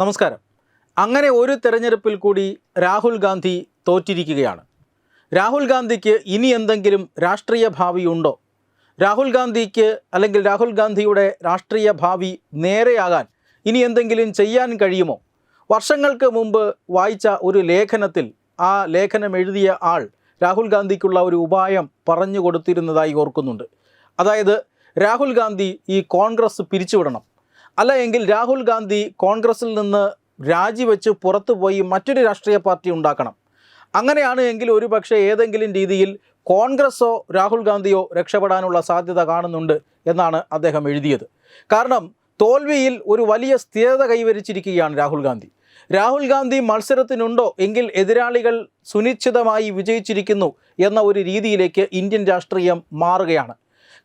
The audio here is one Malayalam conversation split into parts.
നമസ്കാരം. അങ്ങനെ ഒരു തെരഞ്ഞെടുപ്പിൽ കൂടി രാഹുൽ ഗാന്ധി തോറ്റിരിക്കുകയാണ്. രാഹുൽ ഗാന്ധിക്ക് ഇനി എന്തെങ്കിലും രാഷ്ട്രീയ ഭാവിയുണ്ടോ രാഹുൽ ഗാന്ധിക്ക് അല്ലെങ്കിൽ രാഹുൽ ഗാന്ധിയുടെ രാഷ്ട്രീയ ഭാവി നേരെയാകാൻ ഇനി എന്തെങ്കിലും ചെയ്യാൻ കഴിയുമോ? വർഷങ്ങൾക്ക് മുമ്പ് വായിച്ച ഒരു ലേഖനത്തിൽ ആ ലേഖനം എഴുതിയ ആൾ രാഹുൽ ഗാന്ധിക്കുള്ള ഒരു ഉപായം പറഞ്ഞു കൊടുത്തിരുന്നതായി ഓർക്കുന്നുണ്ട്. അതായത് രാഹുൽ ഗാന്ധി ഈ കോൺഗ്രസ് പിരിച്ചുവിടണം. അല്ല എങ്കിൽ രാഹുൽ ഗാന്ധി കോൺഗ്രസിൽ നിന്ന് രാജിവെച്ച് പുറത്തുപോയി മറ്റൊരു രാഷ്ട്രീയ പാർട്ടി ഉണ്ടാക്കണം. അങ്ങനെയാണ് എങ്കിൽ ഒരു പക്ഷേ ഏതെങ്കിലും രീതിയിൽ കോൺഗ്രസ്സോ രാഹുൽ ഗാന്ധിയോ രക്ഷപ്പെടാനുള്ള സാധ്യത കാണുന്നുണ്ട് എന്നാണ് അദ്ദേഹം എഴുതിയത്. കാരണം തോൽവിയിൽ ഒരു വലിയ സ്ഥിരത കൈവരിച്ചിരിക്കുകയാണ് രാഹുൽ ഗാന്ധി. രാഹുൽ ഗാന്ധി മത്സരത്തിനുണ്ടോ എങ്കിൽ എതിരാളികൾ സുനിശ്ചിതമായി വിജയിച്ചിരിക്കുന്നു എന്ന ഒരു രീതിയിലേക്ക് ഇന്ത്യൻ രാഷ്ട്രീയം മാറുകയാണ്.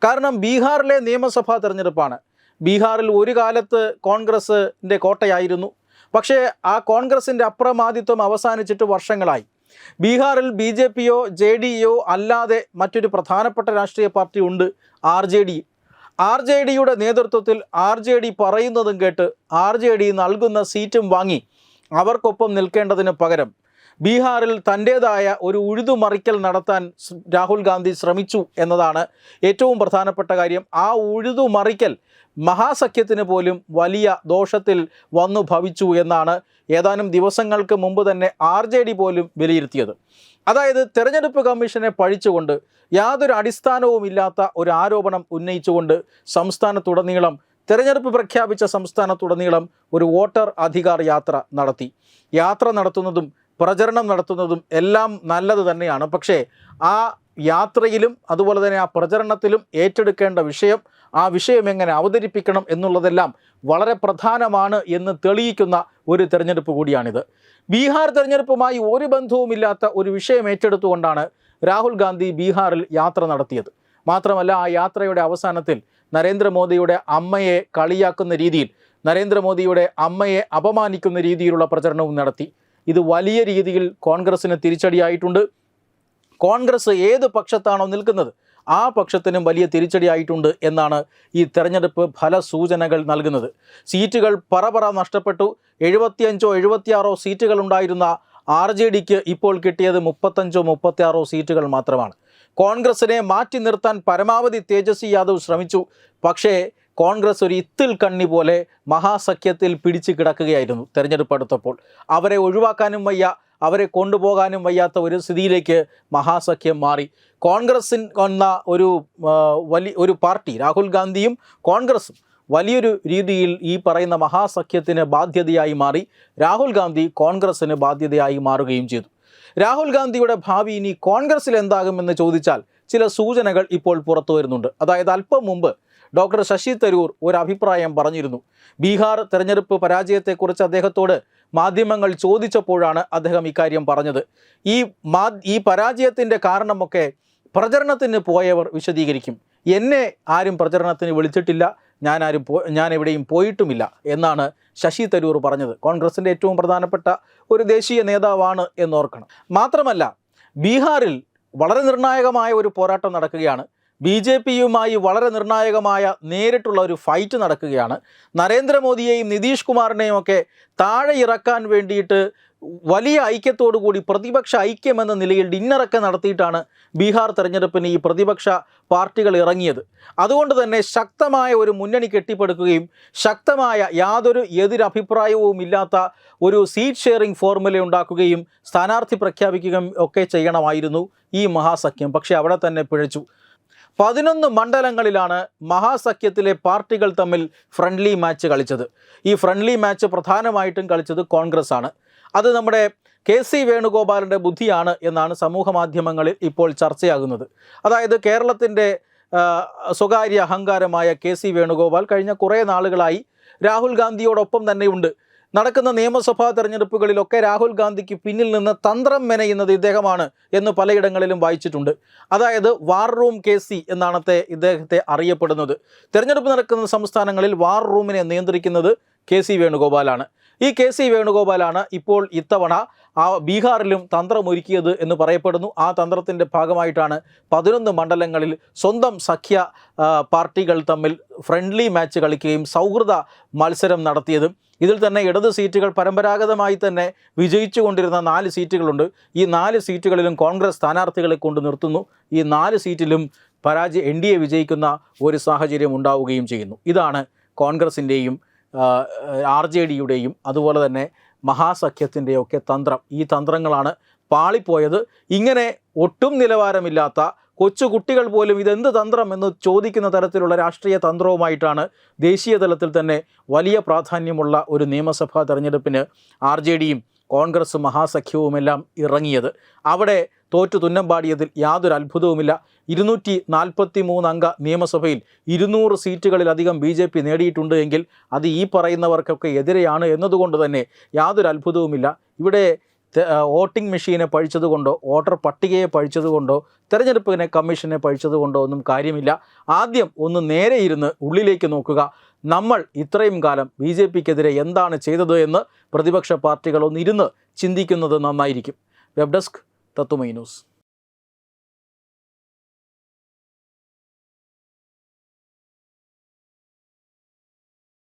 കാരണം ബീഹാറിലെ നിയമസഭാ തെരഞ്ഞെടുപ്പാണ്. ബീഹാറിൽ ഒരു കാലത്ത് കോൺഗ്രസിന്റെ കോട്ടയായിരുന്നു. പക്ഷേ ആ കോൺഗ്രസിന്റെ അപ്രമാദിത്വം അവസാനിച്ചിട്ട് വർഷങ്ങളായി. ബീഹാറിൽ ബി ജെ പിയോ ജെ ഡിയോ അല്ലാതെ മറ്റൊരു പ്രധാനപ്പെട്ട രാഷ്ട്രീയ പാർട്ടി ഉണ്ട് R J D. R J ഡിയുടെ നേതൃത്വത്തിൽ ആർ ജെ ഡി പറയുന്നതും കേട്ട് ആർ ജെ ഡി നൽകുന്ന സീറ്റും വാങ്ങി അവർക്കൊപ്പം നിൽക്കേണ്ടതിന് പകരം ബീഹാറിൽ തന്റേതായ ഒരു ഉഴുതുമറിക്കൽ നടത്താൻ രാഹുൽ ഗാന്ധി ശ്രമിച്ചു എന്നതാണ് ഏറ്റവും പ്രധാനപ്പെട്ട കാര്യം. ആ ഉഴുതുമറിക്കൽ മഹാസഖ്യത്തിന് പോലും വലിയ ദോഷത്തിൽ വന്നു ഭവിച്ചു എന്നാണ് ഏതാനും ദിവസങ്ങൾക്ക് മുമ്പ് തന്നെ ആർ ജെ ഡി പോലും വിലയിരുത്തിയത്. അതായത് തെരഞ്ഞെടുപ്പ് കമ്മീഷനെ പഴിച്ചുകൊണ്ട് യാതൊരു അടിസ്ഥാനവുമില്ലാത്ത ഒരു ആരോപണം ഉന്നയിച്ചുകൊണ്ട് സംസ്ഥാനത്തുടനീളം തെരഞ്ഞെടുപ്പ് പ്രഖ്യാപിച്ച സംസ്ഥാനത്തുടനീളം ഒരു വോട്ടർ അധികാർ യാത്ര നടത്തി. യാത്ര നടത്തുന്നതും പ്രചരണം നടത്തുന്നതും എല്ലാം നല്ലത് തന്നെയാണ്. പക്ഷേ ആ യാത്രയിലും അതുപോലെ തന്നെ ആ പ്രചരണത്തിലും ഏറ്റെടുക്കേണ്ട വിഷയം ആ വിഷയം എങ്ങനെ അവതരിപ്പിക്കണം എന്നുള്ളതെല്ലാം വളരെ പ്രധാനമാണ് എന്ന് തെളിയിക്കുന്ന ഒരു തെരഞ്ഞെടുപ്പ് കൂടിയാണിത്. ബീഹാർ തെരഞ്ഞെടുപ്പുമായി ഒരു ബന്ധവുമില്ലാത്ത ഒരു വിഷയം ഏറ്റെടുത്തുകൊണ്ടാണ് രാഹുൽ ഗാന്ധി ബീഹാറിൽ യാത്ര നടത്തിയത്. മാത്രമല്ല ആ യാത്രയുടെ അവസാനത്തിൽ നരേന്ദ്രമോദിയുടെ അമ്മയെ കളിയാക്കുന്ന രീതിയിൽ നരേന്ദ്രമോദിയുടെ അമ്മയെ അപമാനിക്കുന്ന രീതിയിലുള്ള പ്രചരണവും നടത്തി. ഇത് വലിയ രീതിയിൽ കോൺഗ്രസ്സിന് തിരിച്ചടിയായിട്ടുണ്ട്. കോൺഗ്രസ് ഏത് പക്ഷത്താണോ നിൽക്കുന്നത് ആ പക്ഷത്തിനും വലിയ തിരിച്ചടിയായിട്ടുണ്ട് എന്നാണ് ഈ തെരഞ്ഞെടുപ്പ് ഫലസൂചനകൾ നൽകുന്നത്. സീറ്റുകൾ പറപറ നഷ്ടപ്പെട്ടു. എഴുപത്തിയഞ്ചോ എഴുപത്തിയാറോ സീറ്റുകൾ ഉണ്ടായിരുന്ന ആർ ജെ ഡിക്ക് ഇപ്പോൾ കിട്ടിയത് മുപ്പത്തഞ്ചോ മുപ്പത്തിയാറോ സീറ്റുകൾ മാത്രമാണ്. കോൺഗ്രസിനെ മാറ്റി നിർത്താൻ പരമാവധി തേജസ്വി യാദവ് ശ്രമിച്ചു. പക്ഷേ കോൺഗ്രസ് ഒരു ഇത്തിൽ കണ്ണി പോലെ മഹാസഖ്യത്തിൽ പിടിച്ചു കിടക്കുകയായിരുന്നു തെരഞ്ഞെടുപ്പ് അടുത്തപ്പോൾ. അവരെ ഒഴിവാക്കാനും വയ്യ അവരെ കൊണ്ടുപോകാനും വയ്യാത്ത ഒരു സ്ഥിതിയിലേക്ക് മഹാസഖ്യം മാറി. കോൺഗ്രസിൻ എന്ന ഒരു വലിയ ഒരു പാർട്ടി രാഹുൽ ഗാന്ധിയും കോൺഗ്രസും വലിയൊരു രീതിയിൽ ഈ പറയുന്ന മഹാസഖ്യത്തിന് ബാധ്യതയായി മാറി. രാഹുൽ ഗാന്ധി കോൺഗ്രസ്സിന് ബാധ്യതയായി മാറുകയും ചെയ്തു. രാഹുൽ ഗാന്ധിയുടെ ഭാവി ഇനി കോൺഗ്രസ്സിൽ എന്താകുമെന്ന് ചോദിച്ചാൽ ചില സൂചനകൾ ഇപ്പോൾ പുറത്തു വരുന്നുണ്ട്. അതായത് അല്പം മുമ്പ് ഡോക്ടർ ശശി തരൂർ ഒരു അഭിപ്രായം പറഞ്ഞിരുന്നു. ബീഹാർ തെരഞ്ഞെടുപ്പ് പരാജയത്തെക്കുറിച്ച് അദ്ദേഹത്തോട് മാധ്യമങ്ങൾ ചോദിച്ചപ്പോഴാണ് അദ്ദേഹം ഇക്കാര്യം പറഞ്ഞത്. ഈ മാ ഈ പരാജയത്തിന്റെ കാരണമൊക്കെ പ്രചരണത്തിന് പോയവർ വിശദീകരിക്കും. എന്നെ ആരും പ്രചരണത്തിന് വിളിച്ചിട്ടില്ല. ഞാനാരും പോ ഞാൻ എവിടെയും പോയിട്ടുമില്ല എന്നാണ് ശശി തരൂർ പറഞ്ഞത്. കോൺഗ്രസിന്റെ ഏറ്റവും പ്രധാനപ്പെട്ട ഒരു ദേശീയ നേതാവാണ് എന്നോർക്കണം. മാത്രമല്ല ബീഹാറിൽ വളരെ നിർണായകമായ ഒരു പോരാട്ടം നടക്കുകയാണ്. ബി ജെ പിയുമായി വളരെ നിർണായകമായ നേരിട്ടുള്ള ഒരു ഫൈറ്റ് നടക്കുകയാണ്. നരേന്ദ്രമോദിയെയും നിതീഷ് കുമാറിനെയും ഒക്കെ താഴെ ഇറക്കാൻ വേണ്ടിയിട്ട് വലിയ ഐക്യത്തോടു കൂടി പ്രതിപക്ഷ ഐക്യമെന്ന നിലയിൽ ഡിന്നറൊക്കെ നടത്തിയിട്ടാണ് ബീഹാർ തെരഞ്ഞെടുപ്പിന് ഈ പ്രതിപക്ഷ പാർട്ടികൾ ഇറങ്ങിയത്. അതുകൊണ്ട് തന്നെ ശക്തമായ ഒരു മുന്നണി കെട്ടിപ്പടുക്കുകയും ശക്തമായ യാതൊരു എതിരഭിപ്രായവും ഇല്ലാത്ത ഒരു സീറ്റ് ഷെയറിംഗ് ഫോർമുല ഉണ്ടാക്കുകയും സ്ഥാനാർത്ഥി പ്രഖ്യാപിക്കുകയും ഒക്കെ ചെയ്യണമായിരുന്നു ഈ മഹാസഖ്യം. പക്ഷേ അവിടെ തന്നെ പിഴച്ചു. പതിനൊന്ന് മണ്ഡലങ്ങളിലാണ് മഹാസഖ്യത്തിലെ പാർട്ടികൾ തമ്മിൽ ഫ്രണ്ട്ലി മാച്ച് കളിച്ചത്. ഈ ഫ്രണ്ട്ലി മാച്ച് പ്രധാനമായിട്ടും കളിച്ചത് കോൺഗ്രസ് ആണ്. അത് നമ്മുടെ കെ സി വേണുഗോപാലിന്റെ ബുദ്ധിയാണ് എന്നാണ് സമൂഹ മാധ്യമങ്ങളിൽ ഇപ്പോൾ ചർച്ചയാകുന്നത്. അതായത് കേരളത്തിന്റെ സ്വകാര്യ അഹങ്കാരമായ കെ സി വേണുഗോപാൽ കഴിഞ്ഞ കുറേ നാളുകളായി രാഹുൽ ഗാന്ധിയോടൊപ്പം തന്നെയുണ്ട് നടക്കുന്ന നിയമസഭാ തെരഞ്ഞെടുപ്പുകളിലൊക്കെ രാഹുൽ ഗാന്ധിക്ക് പിന്നിൽ നിന്ന് തന്ത്രം മെനയുന്നത് ഇദ്ദേഹമാണ് എന്ന് പലയിടങ്ങളിലും വായിച്ചിട്ടുണ്ട്. അതായത് വാർ റൂം കെ സി എന്നാണത്തെ ഇദ്ദേഹത്തെ അറിയപ്പെടുന്നത്. തെരഞ്ഞെടുപ്പ് നടക്കുന്ന സംസ്ഥാനങ്ങളിൽ വാർ റൂമിനെ നിയന്ത്രിക്കുന്നത് കെ സി വേണുഗോപാലാണ്. ഈ കെ സി വേണുഗോപാലാണ് ഇപ്പോൾ ഇത്തവണ ആ ബീഹാറിലും തന്ത്രമൊരുക്കിയത് എന്ന് പറയപ്പെടുന്നു. ആ തന്ത്രത്തിന്റെ ഭാഗമായിട്ടാണ് പതിനൊന്ന് മണ്ഡലങ്ങളിൽ സ്വന്തം സഖ്യ പാർട്ടികൾ തമ്മിൽ ഫ്രണ്ട്ലി മാച്ച് കളിക്കുകയും സൗഹൃദ മത്സരം നടത്തിയതും. ഇതിൽ തന്നെ ഇടത് സീറ്റുകൾ പരമ്പരാഗതമായി തന്നെ വിജയിച്ചു കൊണ്ടിരുന്ന നാല് സീറ്റുകളുണ്ട്. ഈ നാല് സീറ്റുകളിലും കോൺഗ്രസ് സ്ഥാനാർത്ഥികളെ കൊണ്ട് നിർത്തുന്നു. ഈ നാല് സീറ്റിലും പരാജയ എൻ ഡി എ വിജയിക്കുന്ന ഒരു സാഹചര്യം ഉണ്ടാവുകയും ചെയ്യുന്നു. ഇതാണ് കോൺഗ്രസിന്റെയും ആർ ജെ ഡിയുടെയും അതുപോലെ തന്നെ മഹാസഖ്യത്തിന്റെയൊക്കെ തന്ത്രം. ഈ തന്ത്രങ്ങളാണ് പാളിപ്പോയത്. ഇങ്ങനെ ഒട്ടും നിലവാരമില്ലാത്ത കൊച്ചു കുട്ടികൾ പോലും ഇതെന്ത് തന്ത്രം എന്ന് ചോദിക്കുന്ന തരത്തിലുള്ള രാഷ്ട്രീയ തന്ത്രവുമായിട്ടാണ് ദേശീയ തലത്തിൽ തന്നെ വലിയ പ്രാധാന്യമുള്ള ഒരു നിയമസഭാ തെരഞ്ഞെടുപ്പിന് ആർ ജെ ഡിയും കോൺഗ്രസ് മഹാസഖ്യവുമെല്ലാം ഇറങ്ങിയത്. അവിടെ തോറ്റു തുന്നം പാടിയതിൽ യാതൊരു അത്ഭുതവുമില്ല. ഇരുന്നൂറ്റി നാൽപ്പത്തി മൂന്നംഗ നിയമസഭയിൽ ഇരുന്നൂറ് സീറ്റുകളിലധികം ബി ജെ പി നേടിയിട്ടുണ്ട് എങ്കിൽ അത് ഈ പറയുന്നവർക്കൊക്കെ എതിരെയാണ് എന്നതുകൊണ്ട് തന്നെ യാതൊരു അത്ഭുതവുമില്ല. ഇവിടെ വോട്ടിംഗ് മെഷീനെ പഴിച്ചതുകൊണ്ടോ വോട്ടർ പട്ടികയെ പഴിച്ചതുകൊണ്ടോ തെരഞ്ഞെടുപ്പിനെ കമ്മീഷനെ പഴിച്ചതുകൊണ്ടോ ഒന്നും കാര്യമില്ല. ആദ്യം ഒന്ന് നേരെ ഇരുന്ന് ഉള്ളിലേക്ക് നോക്കുക. നമ്മൾ ഇത്രയും കാലം ബി ജെ പിക്കെതിരെ എന്താണ് ചെയ്തത് എന്ന് പ്രതിപക്ഷ പാർട്ടികളൊന്നിരുന്ന് ചിന്തിക്കുന്നത് നന്നായിരിക്കും. വെബ് ഡെസ്ക് തത്തുമൈ ന്യൂസ്.